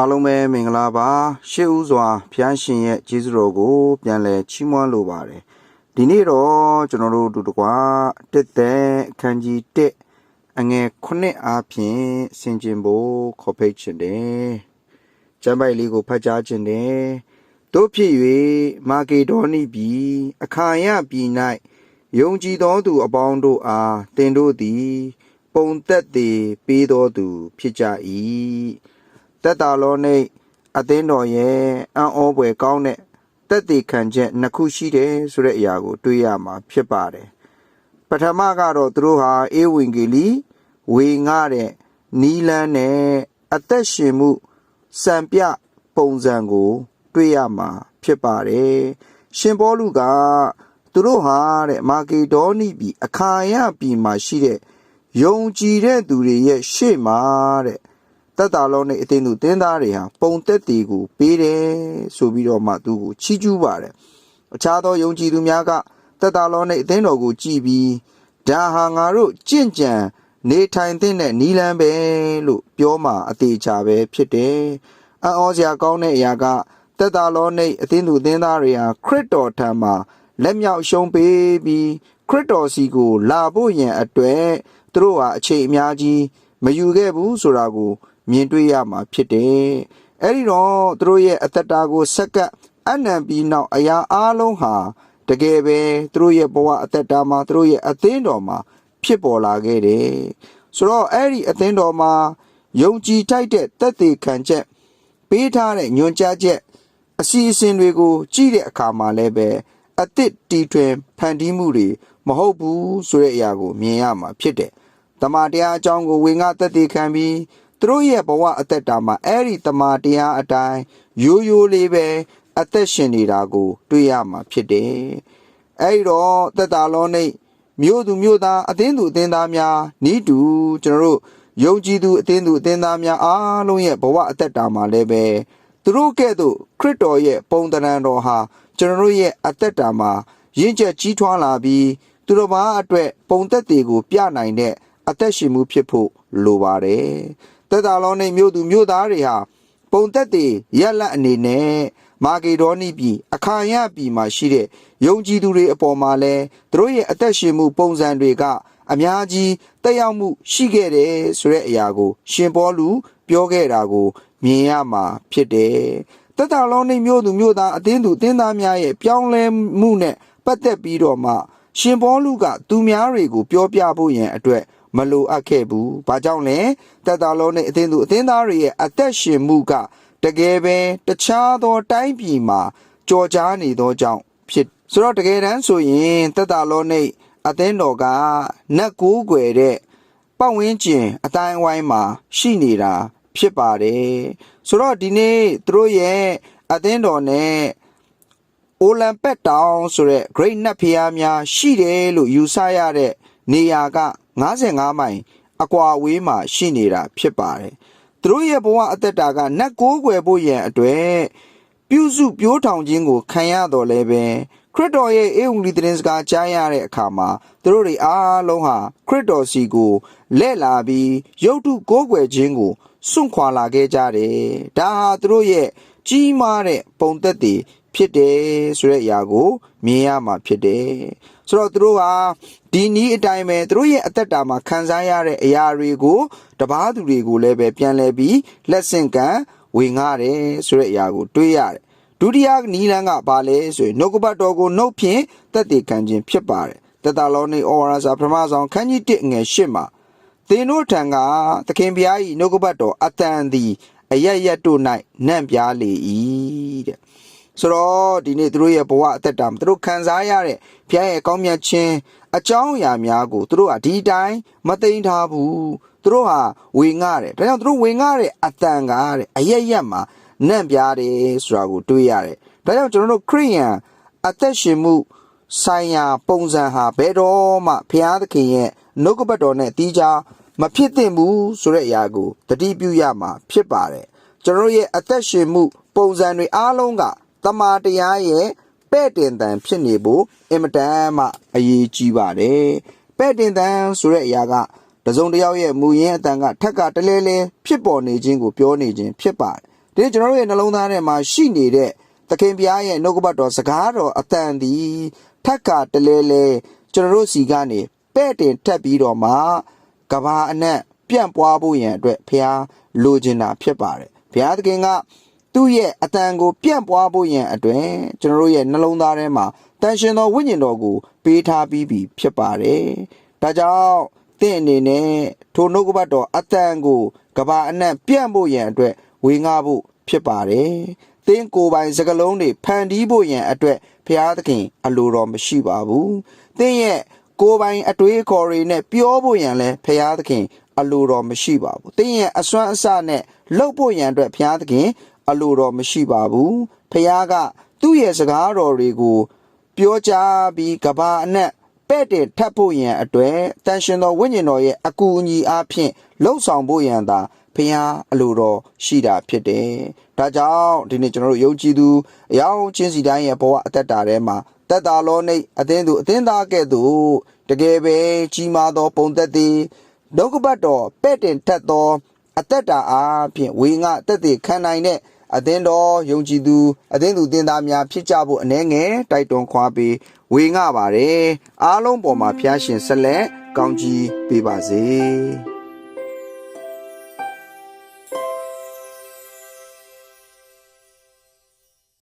အားလုံးပဲမင်္ဂလာပါရှေးဦးစွာဖျားရှင်ရဲ့ကျေးဇူးတော်ကို ပြန်လည်ချီးမွမ်းလိုပါတယ်ဒီနေ့တော့ကျွန်တော်တို့အတူတကွာတက်တဲ့အခန်းကြီး1အငယ်9အားဖြင့်ဆင်ကျင်ဖို့ခေါ်ဖိတ်ချင်တယ်ကျမ်းပိုက်လေးကိုဖတ်ကြားခြင်းတယ်တို့ဖြစ်၍မာကေဒေါနိပြည်အခါယပြည်၌ယုံကြည်သောသူအပေါင်းတို့အားတင်တို့သည် ပုံသက်သည်ပေးသောသူဖြစ်ကြ၏ တက်တာလောနေအသင်းတော်ရဲ့အံ့ဩဖွယ်ကောင်းတဲ့တက်တည်ခံချက်နှစ်ခုရှိတယ်ဆိုတဲ့အရာကို တွေ့ရမှာဖြစ်ပါတယ်ပထမကတော့သူတို့ဟာအေဝံဂေလိဝေငှတဲ့နီလန်းနဲ့အသက်ရှင်မှုစံပြပုံစံကို တွေ့ရမှာဖြစ်ပါတယ်ရှင်ဘောလူကသူတို့ဟာတဲ့မာကေဒေါနိပြည်အခါယပြည်မှာရှိတဲ့ယုံကြည်တဲ့သူတွေရဲ့ရှေ့မှာတဲ့ တက်တာလုံးနဲ့အတင်းသူတင်းသားတွေဟာပုံသက်တီကိုပေးတယ်ဆိုပြီးတော့မှသူကိုချီးကျူးပါတယ်အခြားသောယုံကြည်သူများကတက်တာလုံးနဲ့အတင်းတော်ကိုကြည်ပြီးဒါဟာငါတို့ကြင့်ကြံနေထိုင်တဲ့နီလန်းပဲလို့ပြောမှအသေးချာပဲဖြစ်တယ်အံ့ဩစရာကောင်းတဲ့အရာကတက်တာလုံးနဲ့အတင်းသူတင်းသားတွေဟာခရစ်တော်ထံမှာလက်မြောက်ရှုံးပေးပြီးခရစ်တော်စီကို လာဖို့ရန်အတွက်သူတို့ဟာအခြေအများကြီးမယူခဲ့ဘူးဆိုတာကို မြင်တွေ့ရမှာဖြစ်တယ်။အဲဒီတော့သူတို့ရဲ့အသက်တာကိုဆက်ကပ်အနံပြီးနောက်အရာအလုံးဟာတကယ်ပဲသူတို့ရဲ့ဘဝအသက်တာမှာသူတို့ရဲ့အသင်းတော်မှာဖြစ်ပေါ်လာခဲ့တယ်။ဆိုတော့အဲ့ဒီအသင်းတော်မှာယုံကြည်ထိုက်တဲ့တက်သေးခံချက်ပေးထားတဲ့ညွန်ကြားချက်အစီအစဉ်တွေကို ကြည့်တဲ့အခါမှာလည်းပဲအသစ်တီထွင်ဖန်တီးမှုတွေမဟုတ်ဘူးဆိုတဲ့အရာကိုမြင်ရမှာဖြစ်တယ်။တမန်တရားအကြောင်းကိုဝင်ငါတက်သေးခံပြီး သူတို့ရဲ့ဘဝအသက်တာမှာအဲ့ဒီတမန်တရားအတိုင်းရိုးရိုးလေးပဲအသက်ရှင်နေတာကို တွေ့ရမှာဖြစ်တယ်။အဲ့ဒီတော့သက်တာလုံးနေမြို့သူမြို့သားအသင်းသူအသင်းသားများဤတူကျွန်တော်တို့ယုံကြည်သူအသင်းသူအသင်းသားများအားလုံးရဲ့ဘဝအသက်တာမှာလည်းပဲသူတို့ကဲ့သို့ခရစ်တော်ရဲ့ပုံသဏ္ဍာန်တော်ဟာကျွန်တော်တို့ရဲ့အသက်တာမှာရင့်ကျက်ကြီးထွားလာပြီးသူတို့ဘာအတွက်ပုံသက်တွေကိုပြနိုင်တဲ့အသက်ရှင်မှုဖြစ်ဖို့လိုပါတယ်။ သက်တာလောနဲ့မြို့သူမြို့သားတွေဟာပုံသက်တွေရက်လက်အနေနဲ့မာဂေဒေါနိပြည်အခါယပြည်မှာရှိတဲ့ယုံကြည်သူတွေအပေါ်မှာလဲသူတို့ရဲ့အသက်ရှင်မှုပုံစံတွေကအများကြီးတက်ရောက်မှုရှိခဲ့တယ်ဆိုတဲ့အရာကို ရှင်ပေါလုပြောခဲ့တာကို မြင်ရမှာဖြစ်တယ်။တက်တာလုံးနေမြို့သူမြို့သားအသင်းသူအသင်းသားများရဲ့ပြောင်းလဲမှုနဲ့ပတ်သက်ပြီးတော့မှ ရှင်ပေါလုကသူများတွေကိုပြောပြဖို့ရန်အတွက် မလိုအပ်ခဲ့ဘူး။ဘာကြောင့်လဲ။တက်တာလုံးနဲ့အသင်းသူအသင်းသားတွေရဲ့အသက်ရှင်မှုကတကယ်ပဲတခြားသောတိုင်းပြည်မှာကြော်ကြားနေသောကြောင့်ဖြစ်ဆိုတော့တကယ်တမ်းဆိုရင်တက်တာလုံးနဲ့အသင်းတော်ကနတ်ကိုးကွယ်တဲ့ပတ်ဝန်းကျင်အတိုင်းအဝိုင်းမှာရှိနေတာဖြစ်ပါတယ်ဆိုတော့ဒီနေ့သူတို့ရဲ့အသင်းတော်နဲ့အိုလံပက်တောင်ဆိုတဲ့ great နတ်ဖျားများရှိတယ်လို့ယူဆရတဲ့နေရာက 55မိုင်အကွာအဝေးမှာရှိနေတာဖြစ်ပါတယ်သူတို့ရဲ့ဘဝအသက်တာကနတ်ကိုးကွယ်ဖို့ရန်အတွက်ပြုစုပြိုးထောင်ခြင်းကိုခံရတော်လဲပဲခရစ်တော်ရဲ့အေဝံဂေလိသတင်းစကားကြားရတဲ့အခါမှာသူတို့တွေအားလုံးဟာခရစ်တော်စီကိုလက်လာပြီးရုပ်တုကိုးကွယ်ခြင်းကိုစွန့်ခွာလာခဲ့ကြတယ်။ဒါဟာသူတို့ရဲ့ကြီးမားတဲ့ပုံသက်တွေ ဖြစ်တယ်ဆိုတဲ့အရာကိုမြင်ရမှာဖြစ်တယ်။ဆိုတော့သူတို့ဟာဒီနည်းအတိုင်းပဲသူတို့ရဲ့အသက်တာမှာခံစားရတဲ့အရာတွေကိုတပားသူတွေကိုလည်းပဲပြန်လဲပြီးလက်ဆင့်ကမ်းဝင်ငှတယ်ဆိုတဲ့အရာကိုတွေးရတယ်။ဒုတိယနီးလန်းကဘာလဲဆိုရင်နှုတ်ကပတ်တော်ကိုနှုတ်ဖြင့်တက်တည်ခံခြင်းဖြစ်ပါတယ်။တတလောနေဩဝါဒစာပထမဆုံးခန်းကြီး1ငယ်8မှာသင်တို့ထံကသခင်ဘုရား၏နှုတ်ကပတ်တော်အတန်သည်အရရက်တို့၌နန့်ပြားလေ၏တဲ့ ဆိုတော့ဒီနေ့သူတို့ရဲ့ဘဝအသက်တာမှာသူတို့ခံစားရတဲ့ဘုရားရဲ့ကောင်းမြတ်ခြင်းအကြောင်းအရာများကိုသူတို့ကဒီတိုင်းမသိမ်းထားဘူးသူတို့ဟာဝေငှတယ်ဒါကြောင့်သူတို့ဝေငှတဲ့အတန်ကတဲ့အရရက်မှာနန့်ပြားတယ်ဆိုတာကိုတွေးရတယ်ဒါကြောင့်ကျွန်တော်တို့ခရိယန်အသက်ရှင်မှုဆိုင်ရာပုံစံဟာဘယ်တော့မှဘုရားသခင်ရဲ့နှုတ်ကပတ်တော်နဲ့တီးခြားမဖြစ်သင့်ဘူးဆိုတဲ့အရာကိုတတိပြုရမှာဖြစ်ပါတယ်ကျွန်တော်ရဲ့အသက်ရှင်မှုပုံစံတွေအားလုံးက တမာတရားရဲ့ပဲ့တင်တန်ဖြစ်နေဖို့အင်မတန်မှအရေးကြီးပါတယ်ပဲ့တင်တန်ဆိုတဲ့အရာကတစုံတစ်ယောက်ရဲ့မူရင်းအတန်ကထက်ကတလဲလဲဖြစ်ပေါ်နေခြင်းကိုပြောနေခြင်းဖြစ်ပါတယ်ဒီနေ့ကျွန်တော်တို့ရဲ့နှလုံးသားထဲမှာရှိနေတဲ့သခင်ဘုရားရဲ့နှုတ်ကပတ်တော်စကားတော်အတန်သည်ထက်ကတလဲလဲကျွန်တော်တို့စီကနေပဲ့တင်ထက်ပြီးတော့မှကဘာအနက်ပြန့်ပွားဖို့ရန်အတွက်ဘုရားလိုချင်တာဖြစ်ပါတယ်ဘုရားသခင်က သူ့ရဲ့အတန်ကိုပြန့်ပွားဖို့ရန်အတွက်ကျွန်တော်တို့ရဲ့နှလုံးသားထဲမှာတန်ရှင်သောဝိညာဉ်တော်ကို ပေးထားပြီးပြီဖြစ်ပါတယ်။ဒါကြောင့်သင်အနေနဲ့ထိုနှုတ်ကပတ်တော်အတန်ကိုကဘာအနှံ့ပြန့်ဖို့ရန်အတွက်ဝေငှဖို့ဖြစ်ပါတယ်။သင်ကိုယ်ပိုင်စကလုံးတွေဖန်တီးဖို့ရန်အတွက်ဘုရားသခင် အလိုတော်မရှိပါဘူး။သင်ရဲ့ကိုယ်ပိုင်အတွေးအခေါ်တွေနဲ့ပြောဖို့ရန်လဲဘုရားသခင် အလိုတော်မရှိပါဘူး။သင်ရဲ့အစွမ်းအစနဲ့လှုပ်ဖို့ရန်အတွက်ဘုရားသခင် အလိုတော်မရှိပါဘူးဖះကသူ့ရဲ့စကားတော်တွေကို ပြောကြားပြီးကဘာအနက်ပဲ့တဲ့ထပ်ဖို့ရန်အတွက်တန်ရှင်တော်ဝိညာဉ်တော်ရဲ့အကူအညီအားဖြင့်လှုပ်ဆောင်ဖို့ရန်သာဖះအလိုတော်ရှိတာဖြစ်တယ်။ဒါကြောင့်ဒီနေ့ကျွန်တော်တို့ယုံကြည်သူအယောင်ချင်းစီတိုင်းရဲ့ဘဝအသက်တာထဲမှာတက်တာလောနေအသင်းသူအသင်းသားကဲ့သို့တကယ်ပဲကြီးမားသော ပုံသက်သည်ဒုက္ခပတ်တော်ပဲ့တင်ထက်သော အသက်တာအားဖြင့်ဝေငှတက်တည်ခံနိုင်တဲ့ အသင်းတော်ယုံကြည်သူအသင်းသူတင်သားများဖြစ်ကြဖို့အနေငယ်တိုက်တွန်းခွာပေးဝေငှပါတယ်အားလုံးပေါ်မှာဖျားရှင်ဆက်လက်ကောင်းကြီးပေးပါစေ